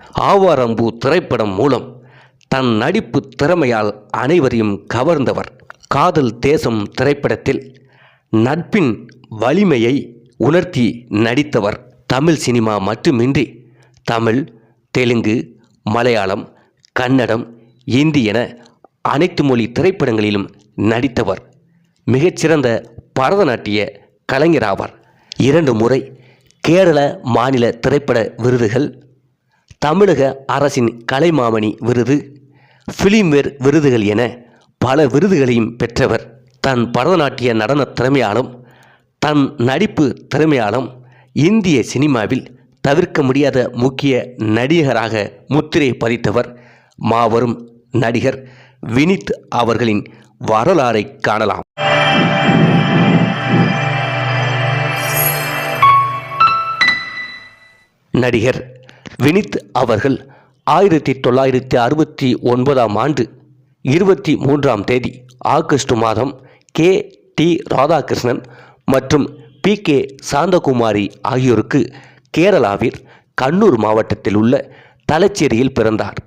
ஆவாரம்பூ திரைப்படம் மூலம் தன் நடிப்பு திறமையால் அனைவரையும் கவர்ந்தவர். காதல் தேசம் திரைப்படத்தில் நட்பின் வலிமையை உணர்த்தி நடித்தவர். தமிழ் சினிமா மட்டுமின்றி தமிழ் தெலுங்கு மலையாளம் கன்னடம் இந்தி என அனைத்து மொழி திரைப்படங்களிலும் நடித்தவர். மிகச்சிறந்த பரதநாட்டிய கலைஞராவார். இரண்டு முறை கேரள மாநில திரைப்பட விருதுகள் தமிழக அரசின் கலைமாமணி விருது ஃபிலிம்வேர் விருதுகள் என பல விருதுகளையும் பெற்றவர். தன் பரதநாட்டிய நடன திறமையாலும் தன் நடிப்பு திறமையாலும் இந்திய சினிமாவில் தவிர்க்க முடியாத முக்கிய நடிகராக முத்திரை பதித்தவர் மாபெரும் நடிகர் வினித் அவர்களின் வரலாறை காணலாம். நடிகர் வினித் அவர்கள் ஆயிரத்தி தொள்ளாயிரத்தி அறுபத்தி ஒன்பதாம் ஆண்டு இருபத்தி மூன்றாம் தேதி ஆகஸ்ட் மாதம் கே. டி. ராதாகிருஷ்ணன் மற்றும் பி. கே. சாந்தகுமாரி ஆகியோருக்கு கேரளாவில் கண்ணூர் மாவட்டத்தில் உள்ள தலச்சேரியில் பிறந்தார்.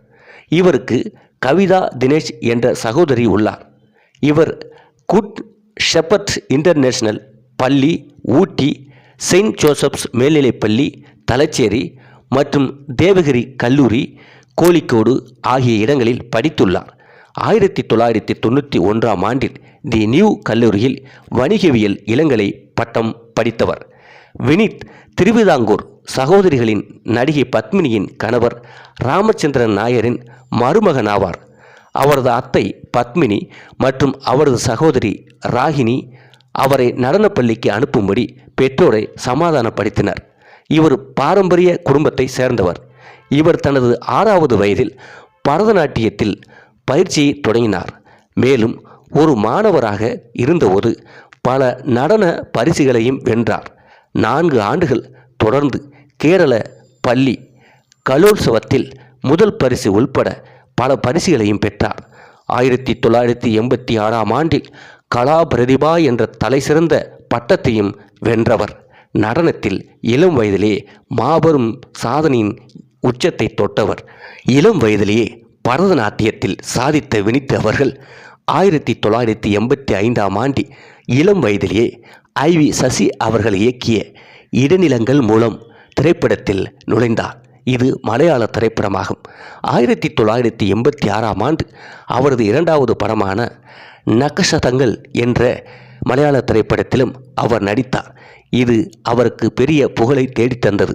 இவருக்கு கவிதா தினேஷ் என்ற சகோதரி உள்ளார். இவர் குட் ஷெப்பர்ட் இன்டர்நேஷனல் பள்ளி ஊட்டி செயின்ட் ஜோசப்ஸ் மேல்நிலைப்பள்ளி தலச்சேரி மற்றும் தேவகிரி கல்லூரி கோழிக்கோடு ஆகிய இடங்களில் படித்துள்ளார். ஆயிரத்தி தொள்ளாயிரத்தி தொண்ணூற்றி ஒன்றாம் ஆண்டில் தி நியூ கல்லூரியில் வணிகவியல் இளங்கலை பட்டம் படித்தவர். வினித் திருவிதாங்கூர் சகோதரிகளின் நடிகை பத்மினியின் கணவர் ராமச்சந்திரன் நாயரின் மருமகன் ஆவார் அவரது அத்தை பத்மினி மற்றும் அவரது சகோதரி ராகினி அவரை நடனப்பள்ளிக்கு அனுப்பும்படி பெற்றோரை சமாதானப்படுத்தினர். இவர் பாரம்பரிய குடும்பத்தை சேர்ந்தவர். இவர் தனது ஆறாவது வயதில் பரதநாட்டியத்தில் பயிற்சியை தொடங்கினார். மேலும் ஒரு மாணவராக இருந்தபோது பல நடன பரிசுகளையும் வென்றார். நான்கு ஆண்டுகள் தொடர்ந்து கேரள பள்ளி கலோற்சவத்தில் முதல் பரிசு உள்பட பல பரிசுகளையும் பெற்றார். ஆயிரத்தி தொள்ளாயிரத்தி எண்பத்தி ஆறாம் ஆண்டில் கலா பிரதிபா என்ற தலைசிறந்த பட்டத்தையும் வென்றவர். நடனத்தில் இளம் வயதிலே மாபெரும் சாதனையின் உச்சத்தை தொட்டவர். இளம் வயதிலேயே பரதநாட்டியத்தில் சாதித்த வினித் அவர்கள் ஆயிரத்தி தொள்ளாயிரத்தி எண்பத்தி ஐந்தாம் ஆண்டு இளம் வயதிலேயே ஐ வி சசி அவர்கள் இயக்கிய இடைநிலங்கள் மூலம் திரைப்படத்தில் நுழைந்தார். இது மலையாள திரைப்படமாகும். ஆயிரத்தி தொள்ளாயிரத்தி எண்பத்தி ஆறாம் ஆண்டு அவரது இரண்டாவது படமான நகசதங்கள் என்ற மலையாள திரைப்படத்திலும் அவர் நடித்தார். இது அவருக்கு பெரிய புகழை தேடித்தந்தது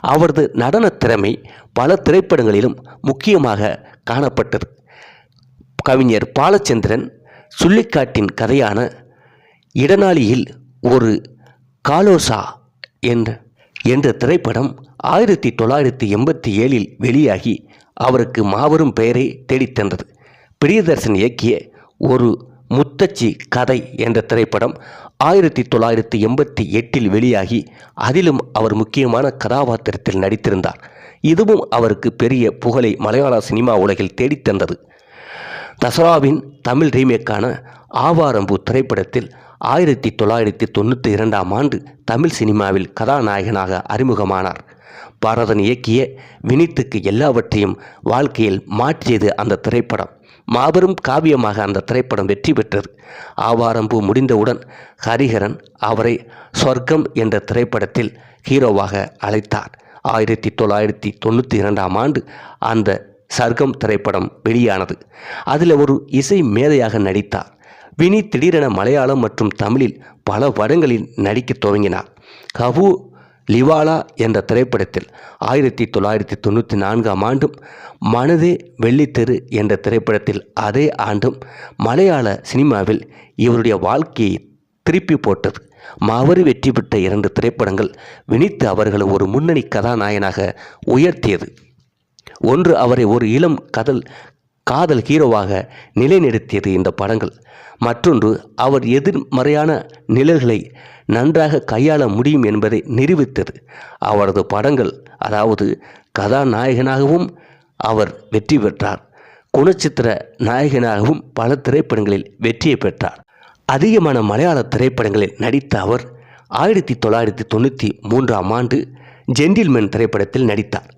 அவரது நடன திறமை பல திரைப்படங்களிலும் முக்கியமாக காணப்பட்டது. கவிஞர் பாலச்சந்திரன் சுள்ளிக்காட்டின் கதையான இடனாளியில் ஒரு காலோசா என்ற என்ற திரைப்படம் ஆயிரத்தி தொள்ளாயிரத்தி எண்பத்தி ஏழில் வெளியாகி அவருக்கு மாபெரும் பெயரை தேடித்தந்தது பிரியதர்சன் இயக்கிய ஒரு முத்தச்சி கதை என்ற திரைப்படம் ஆயிரத்தி தொள்ளாயிரத்தி எண்பத்தி எட்டில் வெளியாகி அதிலும் அவர் முக்கியமான கதாபாத்திரத்தில் நடித்திருந்தார். இதுவும் அவருக்கு பெரிய புகழை மலையாள சினிமா உலகில் தேடித்தந்தது. தசராவின் தமிழ் ரீமேக்கான ஆவாரம்பு திரைப்படத்தில் ஆயிரத்தி தொள்ளாயிரத்தி தொண்ணூற்றி இரண்டாம் ஆண்டு தமிழ் சினிமாவில் கதாநாயகனாக அறிமுகமானார். பாரதன் இயக்கிய வினித்துக்கு எல்லாவற்றையும் வாழ்க்கையில் மாற்றியது அந்த திரைப்படம். மாபெரும் காவியமாக அந்த திரைப்படம் வெற்றி பெற்றது. ஆவாரம்பூ முடிந்தவுடன் ஹரிஹரன் அவரை சொர்க்கம் என்ற திரைப்படத்தில் ஹீரோவாக அழைத்தார். ஆயிரத்தி தொள்ளாயிரத்தி தொண்ணூற்றி இரண்டாம் ஆண்டு அந்த சர்க்கம் திரைப்படம் வெளியானது. அதில் ஒரு இசை மேதையாக நடித்தார். வினி திடீரென மலையாளம் மற்றும் தமிழில் பல படங்களில் நடிக்க துவங்கினார். கபு லிவாலா என்ற திரைப்படத்தில் ஆயிரத்தி தொள்ளாயிரத்தி தொண்ணூற்றி நான்காம் ஆண்டும் மனதே வெள்ளித்தெரு என்ற திரைப்படத்தில் அதே ஆண்டும் மலையாள சினிமாவில் இவருடைய வாழ்க்கையை திருப்பி போட்டது. மாவரு வெற்றி பெற்ற இரண்டு திரைப்படங்கள் வினித்து அவர்களை ஒரு முன்னணி கதாநாயகனாக உயர்த்தியது. ஒன்று அவரை ஒரு இளம் கதல் காதல் ஹீரோவாக நிலைநிறுத்தியது இந்த படங்கள். மற்றொன்று அவர் எதிர்மறையான நிழல்களை நன்றாக கையாள முடியும் என்பதை நிரூபித்தது. அவரது படங்கள் அதாவது கதாநாயகனாகவும் அவர் வெற்றி பெற்றார். குணச்சித்திர நாயகனாகவும் பல திரைப்படங்களில் வெற்றியை பெற்றார். அதிகமான மலையாள திரைப்படங்களில் நடித்த அவர் ஆயிரத்தி தொள்ளாயிரத்தி தொண்ணூற்றி மூன்றாம் ஆண்டு ஜென்டில்மேன் திரைப்படத்தில் நடித்தார்.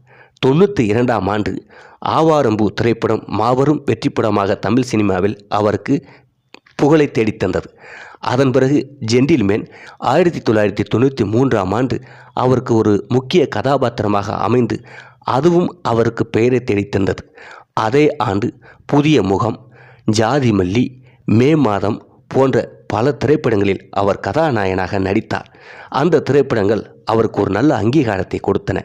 தொண்ணூற்றி இரண்டாம் ஆண்டு ஆவாரம்பூ திரைப்படம் மாபெரும் வெற்றிப்படமாக தமிழ் சினிமாவில் அவருக்கு புகழை தேடித்தந்தது. அதன் பிறகு ஜென்டில்மேன் ஆயிரத்தி தொள்ளாயிரத்தி தொண்ணூற்றி மூன்றாம் ஆண்டு அவருக்கு ஒரு முக்கிய கதாபாத்திரமாக அமைந்து அதுவும் அவருக்கு பெயரை தேடித் தந்தது அதே ஆண்டு புதிய முகம் ஜாதி மல்லி மே மாதம் போன்ற பல திரைப்படங்களில் அவர் கதாநாயகனாக நடித்தார். அந்த திரைப்படங்கள் அவருக்கு ஒரு நல்ல அங்கீகாரத்தை கொடுத்தன.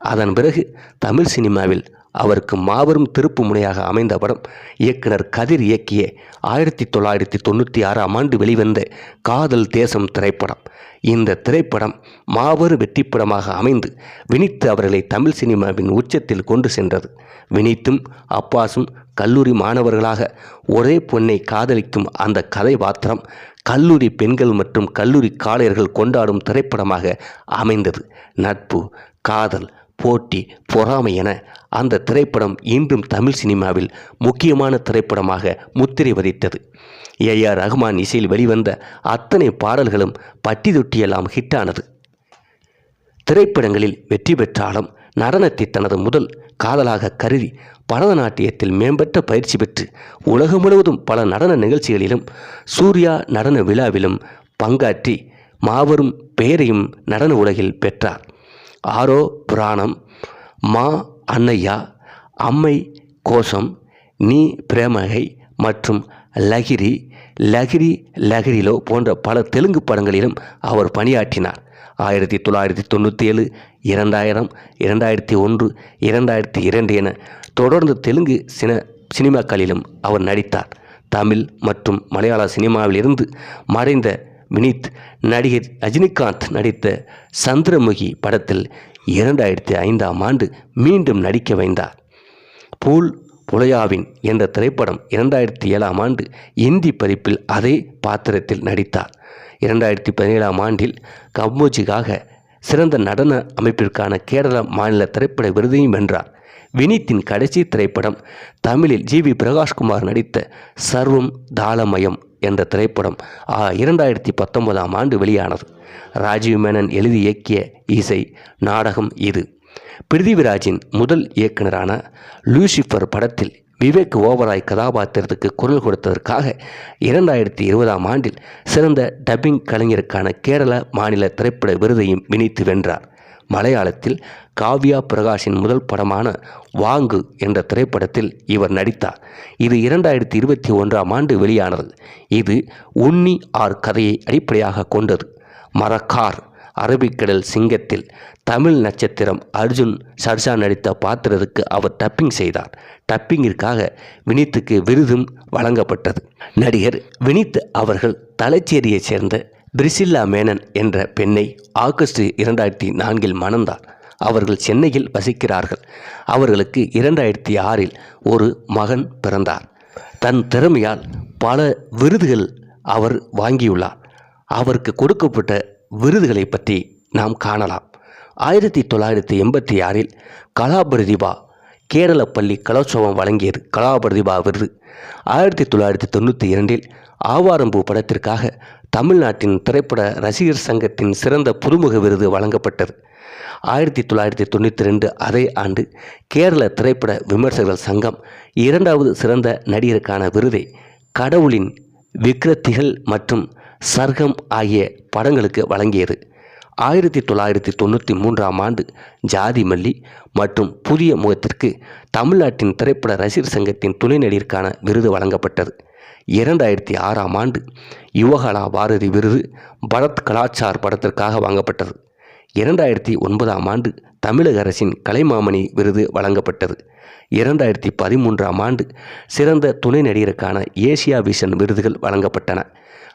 அதன் பிறகு தமிழ் சினிமாவில் அவருக்கு மாபெரும் திருப்பு முனையாக அமைந்த படம் இயக்குனர் கதிர் இயக்கிய ஆயிரத்தி தொள்ளாயிரத்தி தொண்ணூற்றி ஆறாம் ஆண்டு வெளிவந்த காதல் தேசம் திரைப்படம். இந்த திரைப்படம் மாபெரும் வெற்றிப்படமாக அமைந்து வினித்து அவர்களை தமிழ் சினிமாவின் உச்சத்தில் கொண்டு சென்றது. வினித்தும் அப்பாஸும் கல்லூரி மாணவர்களாக ஒரே பொண்ணை காதலிக்கும் அந்த கதைபாத்திரம் கல்லூரி பெண்கள் மற்றும் கல்லூரி காளையர்கள் கொண்டாடும் திரைப்படமாக அமைந்தது. நட்பு காதல் போட்டி பொறாமை என அந்த திரைப்படம் இன்றும் தமிழ் சினிமாவில் முக்கியமான திரைப்படமாக முத்திரை வதித்தது ஏ. ஆர். ரஹ்மான் இசையில் வெளிவந்த அத்தனை பாடல்களும் பட்டி தொட்டியெல்லாம் ஹிட்டானது. திரைப்படங்களில் வெற்றி பெற்றாலும் நடனத்தை தனது முதல் காதலாக கருதி பரதநாட்டியத்தில் மேம்பட்ட பயிற்சி பெற்று உலகம் முழுவதும் பல நடன நிகழ்ச்சிகளிலும் சூர்யா நடன விழாவிலும் பங்காற்றி மாபெரும் பெயரையும் நடன உலகில் பெற்றார். ஆரோ புராணம். மா அன்னையா அம்மை கோஷம் நீ பிரேமகை மற்றும் லகிரி லகிரி லகிரிலோ போன்ற பல தெலுங்கு படங்களிலும் அவர் பணியாற்றினார். ஆயிரத்தி தொள்ளாயிரத்தி தொண்ணூற்றி ஏழு இரண்டாயிரம் இரண்டாயிரத்தி ஒன்று இரண்டாயிரத்தி இரண்டு என தொடர்ந்து தெலுங்கு சின சினிமாக்களிலும் அவர் நடித்தார். தமிழ் மற்றும் மலையாள சினிமாவிலிருந்து மறைந்த வினித் நடிகர் ரஜினிகாந்த் நடித்த சந்திரமுகி படத்தில் இரண்டாயிரத்தி ஐந்தாம் ஆண்டு மீண்டும் நடிக்க வைந்தார். பூல் புலையாவின் என்ற திரைப்படம் இரண்டாயிரத்தி ஏழாம் ஆண்டு இந்தி பதிப்பில் அதே பாத்திரத்தில் நடித்தார். இரண்டாயிரத்தி பதினேழாம் ஆண்டில் கம்போஜிக்காக சிறந்த நடன அமைப்பிற்கான கேரள மாநில திரைப்பட விருதையும் வென்றார். வினீத்தின் கடைசி திரைப்படம் தமிழில் ஜி வி பிரகாஷ்குமார் நடித்த சர்வம் தாளமயம் என்ற திரைப்படம் ஆ, இரண்டாயிரத்தி பத்தொன்பதாம் ஆண்டு வெளியானது. ராஜீவ் மேனன் எழுதி இயக்கிய இசை நாடகம் இது. பிருத்திவிராஜின் முதல் இயக்குனரான லூசிஃபர் படத்தில் விவேக் ஓவராய் கதாபாத்திரத்துக்கு குரல் கொடுத்ததற்காக இரண்டாயிரத்தி இருபதாம் ஆண்டில் சிறந்த டப்பிங் கலைஞருக்கான கேரள மாநில திரைப்பட விருதையும் வினித்து வென்றார். மலையாளத்தில் காவ்யா பிரகாஷின் முதல் படமான வாங்கு என்ற திரைப்படத்தில் இவர் நடித்தார். இது இரண்டாயிரத்தி இருபத்தி ஒன்றாம் ஆண்டு வெளியானது. இது உன்னி ஆர் கதையை அடிப்படையாக கொண்டது. மரக்கார் அரபிக்கடல் சிங்கத்தில் தமிழ் நட்சத்திரம் அர்ஜுன் சர்ஜா நடித்த பாத்திரத்துக்கு அவர் டப்பிங் செய்தார். டப்பிங்கிற்காக வினித்துக்கு விருதும் வழங்கப்பட்டது. நடிகர் வினித் அவர்கள் தலைச்சேரியைச் சேர்ந்த பிரிசில்லா மேனன் என்ற பெண்ணை ஆகஸ்ட் இரண்டாயிரத்தி நான்கில் மணந்தார். அவர்கள் சென்னையில் வசிக்கிறார்கள். அவர்களுக்கு இரண்டாயிரத்தி ஆறில் ஒரு மகன் பிறந்தார். தன் திறமையால் பல விருதுகள் அவர் வாங்கியுள்ளார். அவருக்கு கொடுக்கப்பட்ட விருதுகளை பற்றி நாம் காணலாம். ஆயிரத்தி தொள்ளாயிரத்தி எண்பத்தி ஆறில் கலாபிரதிபா கேரள பள்ளி கலோற்சவம் வழங்கியது. கலாபிரதிபா விருது. ஆயிரத்தி தொள்ளாயிரத்தி தொண்ணூற்றி இரண்டில் ஆவாரம்பூ படத்திற்காக தமிழ்நாட்டின் திரைப்பட ரசிகர் சங்கத்தின் சிறந்த புதுமுக விருது வழங்கப்பட்டது. ஆயிரத்தி தொள்ளாயிரத்தி தொண்ணூற்றி ரெண்டு அதே ஆண்டு கேரள திரைப்பட விமர்சகர்கள் சங்கம் இரண்டாவது சிறந்த நடிகருக்கான விருதை கடவுளின் விக்ரத்திகள் மற்றும் சர்க்கம் ஆகிய படங்களுக்கு வழங்கியது. ஆயிரத்தி தொள்ளாயிரத்தி தொண்ணூற்றி மூன்றாம் ஆண்டு ஜாதி மல்லி மற்றும் புதிய முகத்திற்கு தமிழ்நாட்டின் திரைப்பட ரசிகர் சங்கத்தின் துணை நடிகருக்கான விருது வழங்கப்பட்டது. இரண்டாயிரத்தி ஆறாம் ஆண்டு யுவகலா பாரதி விருது பரத் கலாச்சார் படத்திற்காக வாங்கப்பட்டது. இரண்டாயிரத்தி ஒன்பதாம் ஆண்டு தமிழக அரசின் கலைமாமணி விருது வழங்கப்பட்டது. இரண்டாயிரத்தி பதிமூன்றாம் ஆண்டு சிறந்த துணை நடிகருக்கான ஏசியா விஷன் விருதுகள் வழங்கப்பட்டன.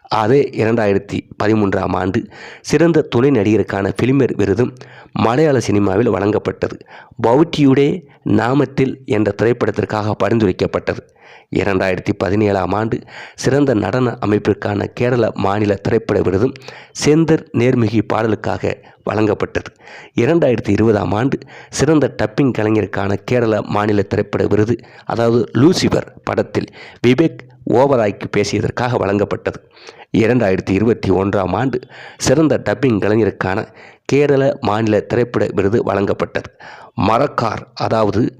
அதே இரண்டாயிரத்தி பதிமூன்றாம் ஆண்டு சிறந்த துணை நடிகருக்கான பிலிமர் விருதும் மலையாள சினிமாவில் வழங்கப்பட்டது. பௌட்டியுடே நாமத்தில் என்ற திரைப்படத்திற்காக பரிந்துரைக்கப்பட்டது. இரண்டாயிரத்தி பதினேழாம் ஆண்டு சிறந்த நடன அமைப்பிற்கான கேரள மாநில திரைப்பட விருதும் செந்தர் நேர்மிகி பாடலுக்காக வழங்கப்பட்டது. இரண்டாயிரத்தி இருபதாம் ஆண்டு சிறந்த டப்பிங் கலைஞருக்கான கேரள மாநில திரைப்பட விருது அதாவது லூசிபர் படத்தில் விவேக் ஓவராய்க்கு பேசியதற்காக வழங்கப்பட்டது. இரண்டாயிரத்தி இருபத்தி ஒன்றாம் ஆண்டு சிறந்த டப்பிங் கலைஞருக்கான கேரள மாநில திரைப்பட விருது வழங்கப்பட்டது. மரக்கார் அதாவது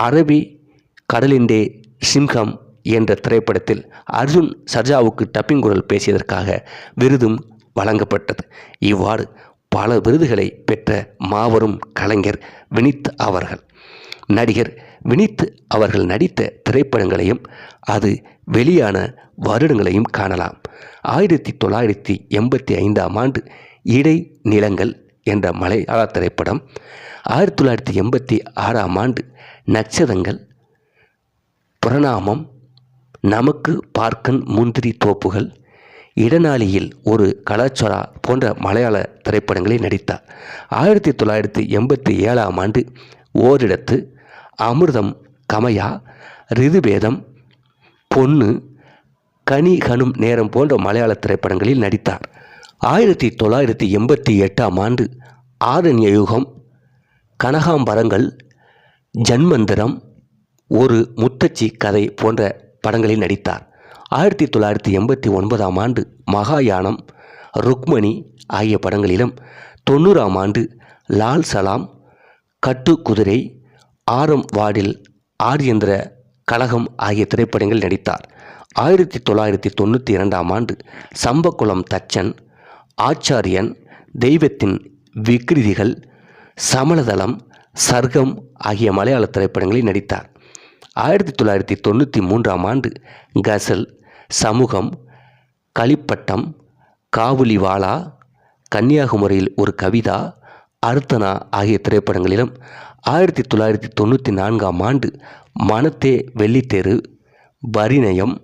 அரபி கடலிண்டே சிம்ஹம் என்ற திரைப்படத்தில் அர்ஜுன் சர்ஜாவுக்கு டப்பிங் குரல் பேசியதற்காக விருதும் வழங்கப்பட்டது. இவ்வாறு பல விருதுகளை பெற்ற மாபெரும் கலைஞர் வினித் அவர்கள். நடிகர் வினித் அவர்கள் நடித்த திரைப்படங்களையும் அது வெளியான வருடங்களையும் காணலாம். ஆயிரத்தி தொள்ளாயிரத்தி எண்பத்தி ஐந்தாம் ஆண்டு இடை நிலங்கள் என்ற மலையாள திரைப்படம் ஆயிரத்தி தொள்ளாயிரத்தி எண்பத்தி ஆறாம் ஆண்டு நட்சதங்கள் புறநாமம் நமக்கு பார்க்கன் முந்திரி தோப்புகள் இடனாளியில் ஒரு கலாச்சாரா போன்ற மலையாள திரைப்படங்களில் நடித்தார். ஆயிரத்தி தொள்ளாயிரத்தி எண்பத்தி ஏழாம் ஆண்டு ஓரிடத்து அமிர்தம் கமயா ரிதுபேதம் பொண்ணு கனி கனும் நேரம் போன்ற மலையாள திரைப்படங்களில் நடித்தார். ஆயிரத்தி தொள்ளாயிரத்தி எண்பத்தி எட்டாம் ஆண்டு ஆரண்ய யுகம் கனகாம்பரங்கள் ஜன்மந்திரம் ஒரு முத்தச்சி கதை போன்ற படங்களில் நடித்தார். ஆயிரத்தி தொள்ளாயிரத்தி எண்பத்தி ஒன்பதாம் ஆண்டு மகாயானம் ருக்மணி ஆகிய படங்களிலும் தொண்ணூறாம் ஆண்டு லால் சலாம் கட்டு குதிரை ஆரம் வார்டில் ஆரியந்திர கழகம் ஆகிய திரைப்படங்களில் நடித்தார். ஆயிரத்தி தொள்ளாயிரத்தி தொண்ணூற்றி இரண்டாம் ஆண்டு சம்பக்குளம் தச்சன் ஆச்சாரியன் தெய்வத்தின் விக்ரிதிகள் சமலதளம் சர்க்கம் ஆகிய மலையாள திரைப்படங்களில் நடித்தார். ஆயிரத்தி தொள்ளாயிரத்தி தொண்ணூற்றி மூன்றாம் ஆண்டு கசல் சமூகம் களிப்பட்டம் காவுலிவாலா கன்னியாகுமரியில் ஒரு கவிதா அர்த்தனா ஆகிய திரைப்படங்களிலும் ஆயிரத்தி தொள்ளாயிரத்தி தொண்ணூற்றி நான்காம் ஆண்டு மனத்தே வெள்ளித்தேரு பரிணயம்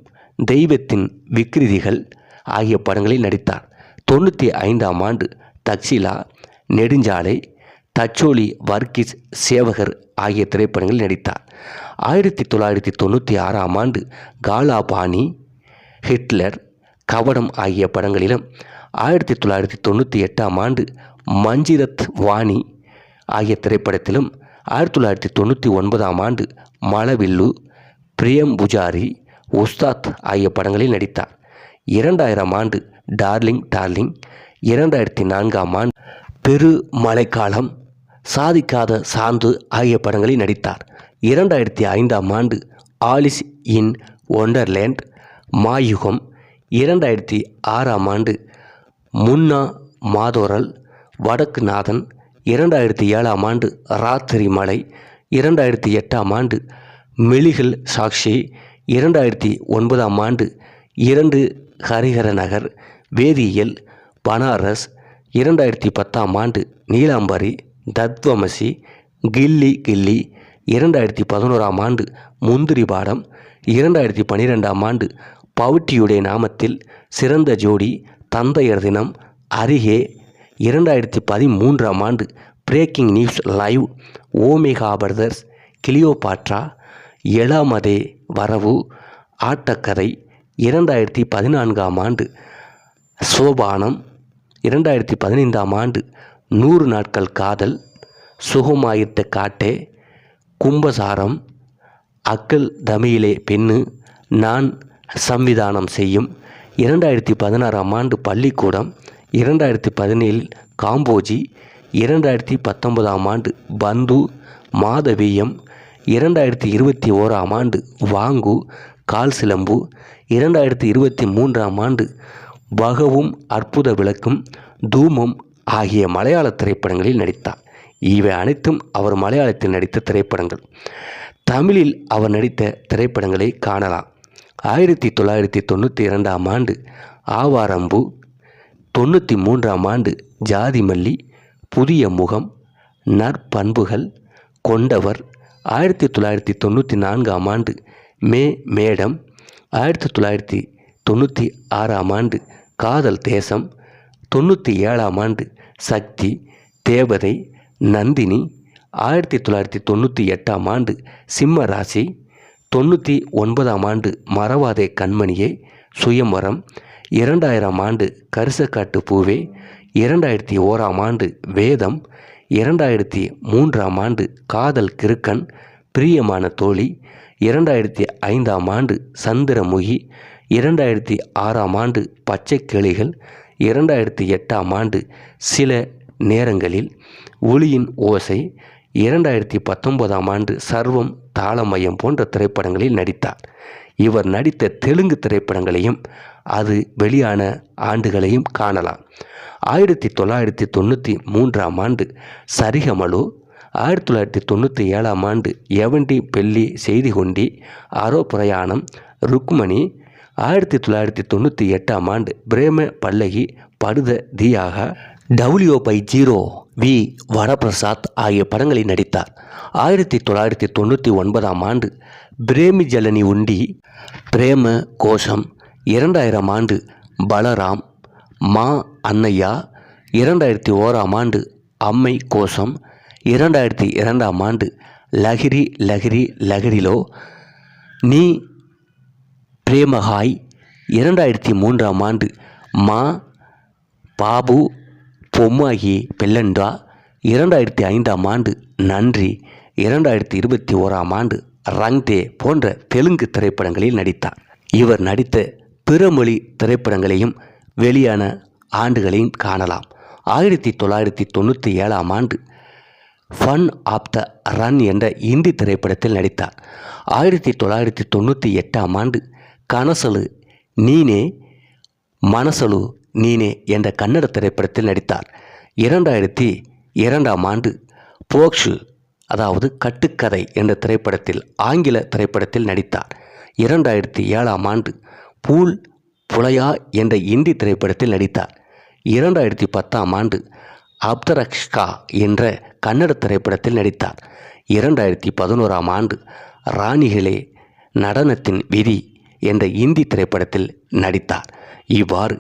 தெய்வத்தின் விக்கிருதிகள் ஆகிய படங்களில் நடித்தார். தொண்ணூற்றி ஐந்தாம் ஆண்டு தக்ஷிலா நெடுஞ்சாலை தச்சோலி வர்க்கீஸ் சேவகர் ஆகிய திரைப்படங்களில் நடித்தார். ஆயிரத்தி தொள்ளாயிரத்தி தொண்ணூற்றி ஆறாம் ஆண்டு காலா பாணி ஹிட்லர் கவடம் ஆகிய படங்களிலும் ஆயிரத்தி தொள்ளாயிரத்தி தொண்ணூற்றி எட்டாம் ஆண்டு மஞ்சிரத் வாணி ஆகிய திரைப்படத்திலும் ஆயிரத்தி தொள்ளாயிரத்தி தொண்ணூற்றி ஒன்பதாம் ஆண்டு மலவில்லு பிரியம் புஜாரி உஸ்தாத் ஆகிய படங்களில் நடித்தார். இரண்டாயிரம் ஆண்டு டார்லிங் டார்லிங் இரண்டாயிரத்தி நான்காம் ஆண்டு பெரு மழைக்காலம் சாதிக்காத சாந்து ஆகிய படங்களில் நடித்தார். இரண்டாயிரத்தி ஐந்தாம் ஆண்டு ஆலிஸ் இன் ஒண்டர்லேண்ட் மாயுகம். இரண்டாயிரத்தி ஆறாம் ஆண்டு முன்னா மாதோரல் வடக்கு நாதன். இரண்டாயிரத்தி ஏழாம் ஆண்டு ராத்திரி மலை. இரண்டாயிரத்தி எட்டாம் ஆண்டு மெலிகள் சாக்ஷி. இரண்டாயிரத்தி ஒன்பதாம் ஆண்டு இரண்டு ஹரிஹர நகர். வேதியியல் பனாரஸ். இரண்டாயிரத்தி பத்தாம் ஆண்டு நீலாம்பரி. தத்வமசி கில்லி கில்லி இரண்டாயிரத்தி பதினோராம் ஆண்டு முந்திரி பாடம் இரண்டாயிரத்தி பன்னிரெண்டாம் ஆண்டு பவுட்டியுடைய நாமத்தில் சிறந்த ஜோடி தந்தையர் தினம் அருகே இரண்டாயிரத்தி பதிமூன்றாம் ஆண்டு breaking news live omega brothers Cleopatra எலாமதே வரவு ஆட்டக்கதை இரண்டாயிரத்தி பதினான்காம் ஆண்டு சோபானம் இரண்டாயிரத்தி பதினைந்தாம் ஆண்டு நூறு நாட்கள் காதல் சுகமாயிட்ட காட்டே கும்பசாரம் அக்கல் தமிழிலே பெண்ணு நான் சம்விதானம் செய்யும். இரண்டாயிரத்தி பதினாறாம் ஆண்டு பள்ளிக்கூடம் இரண்டாயிரத்தி பதினேழில் காம்போஜி இரண்டாயிரத்தி பத்தொன்பதாம் ஆண்டு பந்து மாதவியம் இரண்டாயிரத்தி இருபத்தி ஓராம் ஆண்டு வாங்கு கால் சிலம்பு இரண்டாயிரத்தி இருபத்தி மூன்றாம் ஆண்டு பகவும் அற்புத விளக்கும் தூமம் ஆகிய மலையாள திரைப்படங்களில் நடித்தார். இவை அனைத்தும் அவர் மலையாளத்தில் நடித்த திரைப்படங்கள். தமிழில் அவர் நடித்த திரைப்படங்களை காணலாம். ஆயிரத்தி தொள்ளாயிரத்தி தொண்ணூற்றி இரண்டாம் ஆண்டு ஆவாரம்பு தொண்ணூற்றி மூன்றாம் ஆண்டு ஜாதிமல்லி புதிய முகம் நற்பண்புகள் கொண்டவர் ஆயிரத்தி தொள்ளாயிரத்தி தொண்ணூற்றி நான்காம் ஆண்டு மே மேடம் ஆயிரத்தி தொள்ளாயிரத்தி தொண்ணூற்றி ஆறாம் ஆண்டு காதல் தேசம் தொண்ணூற்றி ஏழாம் ஆண்டு சக்தி தேவதை நந்தினி ஆயிரத்தி தொள்ளாயிரத்தி தொண்ணூற்றி எட்டாம் ஆண்டு சிம்ம ராசி தொண்ணூற்றி ஒன்பதாம் ஆண்டு மறவாதே கண்மணியே சுயமரம் இரண்டாயிரம் ஆண்டு கரிசக்காட்டு பூவே இரண்டாயிரத்தி ஓராம் ஆண்டு வேதம் இரண்டாயிரத்தி மூன்றாம் ஆண்டு காதல் கிருக்கன் பிரியமான தோழி இரண்டாயிரத்தி ஐந்தாம் ஆண்டு சந்திரமுகி இரண்டாயிரத்தி ஆறாம் ஆண்டு பச்சை கிளிகள் இரண்டாயிரத்தி எட்டாம் ஆண்டு சில நேரங்களில் ஒளியின் ஓசை இரண்டாயிரத்தி பத்தொன்பதாம் ஆண்டு சர்வம் தாளமயம் போன்ற திரைப்படங்களில் நடித்தார். இவர் நடித்த தெலுங்கு திரைப்படங்களையும் அது வெளியான ஆண்டுகளையும் காணலாம். ஆயிரத்தி தொள்ளாயிரத்தி தொண்ணூற்றி மூன்றாம் ஆண்டு சரிகமலு ஆயிரத்தி தொள்ளாயிரத்தி தொண்ணூற்றி ஏழாம் ஆண்டு எவண்டி பெல்லி செய்தி கொண்டி அரோ பிரயாணம் ருக்மணி ஆயிரத்தி தொள்ளாயிரத்தி தொண்ணூற்றி எட்டாம் ஆண்டு Prema Pallaki Padutha Theeyaga W by zero V Varaprasad ஆகிய படங்களில் நடித்தார். ஆயிரத்தி தொள்ளாயிரத்தி தொண்ணூற்றி ஒன்பதாம் ஆண்டு பிரேமி ஜலனி உண்டி பிரேம கோஷம் இரண்டாயிரம் ஆண்டு பலராம் மா அன்னையா இரண்டாயிரத்தி ஓராம் ஆண்டு அம்மை கோஷம் இரண்டாயிரத்தி இரண்டாம் ஆண்டு லஹிரி லகிரி லஹிரிலோ நீ பிரேமஹாய் இரண்டாயிரத்தி மூன்றாம் ஆண்டு மா பாபு பொம்மாகி பெல்லண்டா இரண்டாயிரத்தி ஐந்தாம் ஆண்டு நன்றி இரண்டாயிரத்தி இருபத்தி ஓராம் ஆண்டு ரங்தே போன்ற தெலுங்கு திரைப்படங்களில் நடித்தார். இவர் நடித்த பிற மொழி திரைப்படங்களையும் வெளியான ஆண்டுகளையும் காணலாம். ஆயிரத்தி தொள்ளாயிரத்தி தொண்ணூற்றி ஏழாம் ஆண்டு ஃபன் ஆஃப் த ரன் என்ற இந்தி திரைப்படத்தில் நடித்தார். ஆயிரத்தி தொள்ளாயிரத்தி தொண்ணூற்றி எட்டாம் ஆண்டு கனசலு நீனே மனசலு நீனே என்ற கன்னட திரைப்படத்தில் நடித்தார். இரண்டாயிரத்தி இரண்டாம் ஆண்டு போக்ஷு அதாவது கட்டுக்கதை என்ற திரைப்படத்தில் ஆங்கில திரைப்படத்தில் நடித்தார். இரண்டாயிரத்தி ஏழாம் ஆண்டு பூல் புலையா என்ற இந்தி திரைப்படத்தில் நடித்தார். இரண்டாயிரத்தி பத்தாம் ஆண்டு அப்தரக்ஷ்கா என்ற கன்னட திரைப்படத்தில் நடித்தார். இரண்டாயிரத்தி பதினோராம் ஆண்டு ராணிகளே நடனத்தின் விதி என்ற இந்தி திரைப்படத்தில் நடித்தார். இவ்வாறு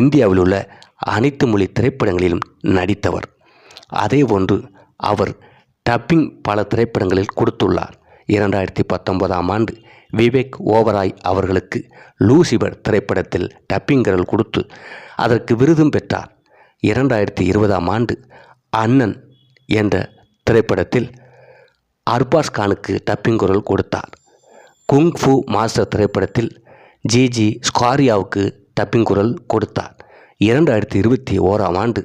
இந்தியாவில் உள்ள அனைத்து மொழி திரைப்படங்களிலும் நடித்தவர். அதே போன்று அவர் டப்பிங் பல திரைப்படங்களில் கொடுத்துள்ளார். இரண்டாயிரத்தி பத்தொன்பதாம் ஆண்டு விவேக் ஓவராய் அவர்களுக்கு லூசிபர் திரைப்படத்தில் டப்பிங் குரல் கொடுத்து அதற்கு விருதும் பெற்றார். இரண்டாயிரத்தி இருபதாம் ஆண்டு அண்ணன் என்ற திரைப்படத்தில் அர்பாஸ் கானுக்கு டப்பிங் குரல் கொடுத்தார். குங் ஃபு மாஸ்டர் திரைப்படத்தில் ஜிஜி ஸ்காரியாவுக்கு டப்பிங் குரல் கொடுத்தார். இரண்டாயிரத்தி இருபத்தி ஓராம் ஆண்டு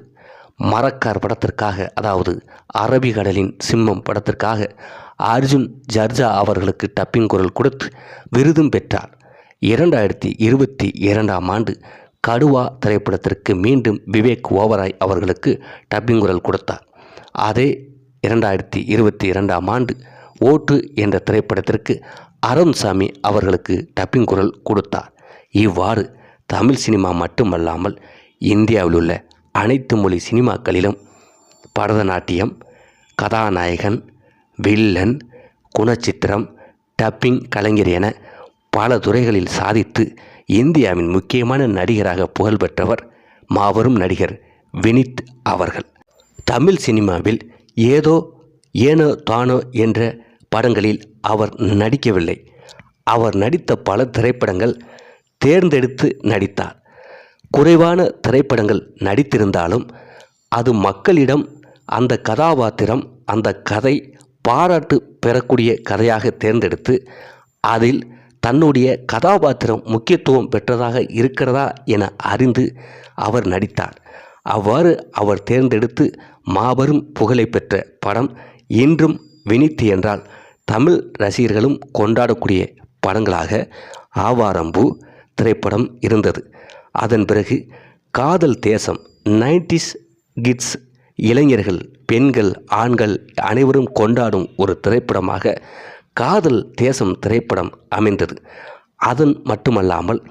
மரக்கார் படத்திற்காக அதாவது அரபிகடலின் சிம்மம் படத்திற்காக அர்ஜுன் ஜர்ஜா அவர்களுக்கு டப்பிங் குரல் கொடுத்து விருதும் பெற்றார். இரண்டாயிரத்தி இருபத்தி இரண்டாம் ஆண்டு கடுவா திரைப்படத்திற்கு மீண்டும் விவேக் ஓவராய் அவர்களுக்கு டப்பிங் குரல் கொடுத்தார். அதே இரண்டாயிரத்தி இருபத்தி இரண்டாம் ஆண்டு ஓட்டு என்ற திரைப்படத்திற்கு அருண்சாமி அவர்களுக்கு டப்பிங் குரல் கொடுத்தார். இவ்வாறு தமிழ் சினிமா மட்டுமல்லாமல் இந்தியாவில் உள்ள அனைத்து மொழி சினிமாக்களிலும் பரதநாட்டியம் கதாநாயகன் வில்லன் குணச்சித்திரம் டப்பிங் கலைஞர் என பல துறைகளில் சாதித்து இந்தியாவின் முக்கியமான நடிகராக புகழ்பெற்றவர் மாபெரும் நடிகர் வினித் அவர்கள். தமிழ் சினிமாவில் ஏதோ ஏனோ தானோ என்ற படங்களில் அவர் நடிக்கவில்லை. அவர் நடித்த பல திரைப்படங்கள் தேர்ந்தெடுத்து நடித்தார். குறைவான திரைப்படங்கள் நடித்திருந்தாலும் அது மக்களிடம் அந்த கதாபாத்திரம் அந்த கதை பாராட்டு பெறக்கூடிய கதையாக தேர்ந்தெடுத்து அதில் தன்னுடைய கதாபாத்திரம் முக்கியத்துவம் பெற்றதாக இருக்கிறதா என அறிந்து அவர் நடித்தார். அவ்வாறு அவர் தேர்ந்தெடுத்து மாபெரும் புகழை பெற்ற படம் இன்றும் வினித்து என்றால் தமிழ் ரசிகர்களும் கொண்டாடக்கூடிய படங்களாக ஆவாரம்பூ திரைப்படம் இருந்தது. அதன் பிறகு காதல் தேசம் நைன்டிஸ் கிட்ஸ் இளைஞர்கள் பெண்கள் ஆண்கள் அனைவரும் கொண்டாடும் ஒரு திரைப்படமாக காதல் தேசம் திரைப்படம் அமைந்தது. அதன் மட்டுமல்லாமல்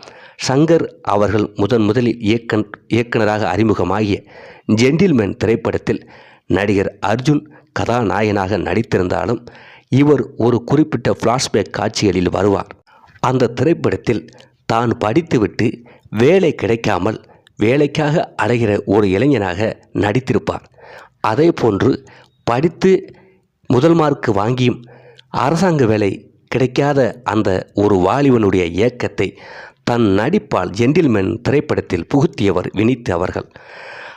சங்கர் அவர்கள் முதன் முதலில் இயக்கன் இயக்குனராக அறிமுகமாகிய ஜென்டில்மேன் திரைப்படத்தில் நடிகர் அர்ஜுன் கதாநாயகனாக நடித்திருந்தாலும் இவர் ஒரு குறிப்பிட்ட ஃப்ளாஷ்பேக் காட்சிகளில் வருவார். அந்த திரைப்படத்தில் தான் படித்துவிட்டு வேலை கிடைக்காமல் வேலைக்காக அடைகிற ஒரு இளைஞனாக நடித்திருப்பார். அதே போன்று படித்து முதல் மார்க் வாங்கியும் அரசாங்க வேலை கிடைக்காத அந்த ஒரு வாலிபனுடைய இயக்கத்தை தன் நடிப்பால் ஜென்டில்மேன் திரைப்படத்தில் புகுத்தியவர் வினித் அவர்கள்.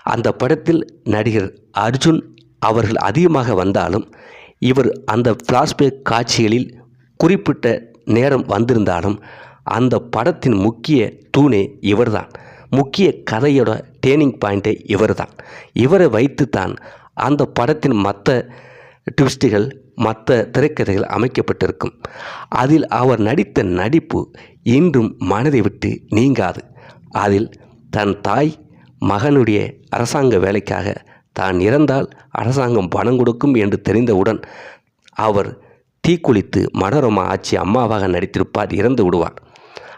அந்த படத்தில் நடிகர் அர்ஜுன் அவர்கள் அதிகமாக வந்தாலும் இவர் அந்த ஃப்ளாஷ்பேக் காட்சிகளில் குறிப்பிட்ட நேரம் வந்திருந்தாலும் அந்த படத்தின் முக்கிய தூணே இவர்தான். முக்கிய கதையோட டேர்னிங் பாயிண்ட்டே இவர் தான் இவரை வைத்து தான் அந்த படத்தின் மற்ற ட்விஸ்ட்டுகள் மற்ற திரைக்கதைகள் அமைக்கப்பட்டிருக்கும். அதில் அவர் நடித்த நடிப்பு இன்றும் மனதை விட்டு நீங்காது. அதில் தன் தாய் மகனுடைய அரசாங்க வேலைக்காக தான் இறந்தால் அரசாங்கம் பணம் கொடுக்கும் என்று தெரிந்தவுடன் அவர் தீக்குளித்து மனோரமா ஆட்சி அம்மாவாக நடித்திருப்பார் இறந்து விடுவார்.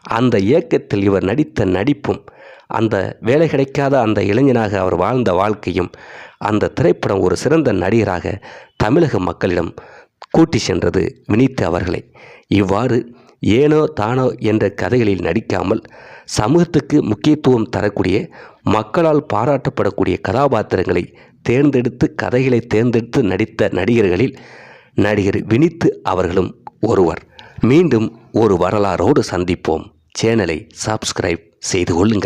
அந்த இயக்கத்தில் இவர் நடித்த நடிப்பும் அந்த வேலை கிடைக்காத அந்த இளைஞனாக அவர் வாழ்ந்த வாழ்க்கையும் அந்த திரைப்படம் ஒரு சிறந்த நடிகராக தமிழக மக்களிடம் கூட்டி சென்றது வினித்து அவர்களை. இவ்வாறு ஏனோ தானோ என்ற கதைகளில் நடிக்காமல் சமூகத்துக்கு முக்கியத்துவம் தரக்கூடிய மக்களால் பாராட்டப்படக்கூடிய கதாபாத்திரங்களை தேர்ந்தெடுத்து கதைகளை தேர்ந்தெடுத்து நடித்த நடிகர்களில் நடிகர் வினித்து அவர்களும் ஒருவர். மீண்டும் ஒரு வரலாறோடு சந்திப்போம். சேனலை சப்ஸ்கிரைப் செய்து கொள்ளுங்கள்.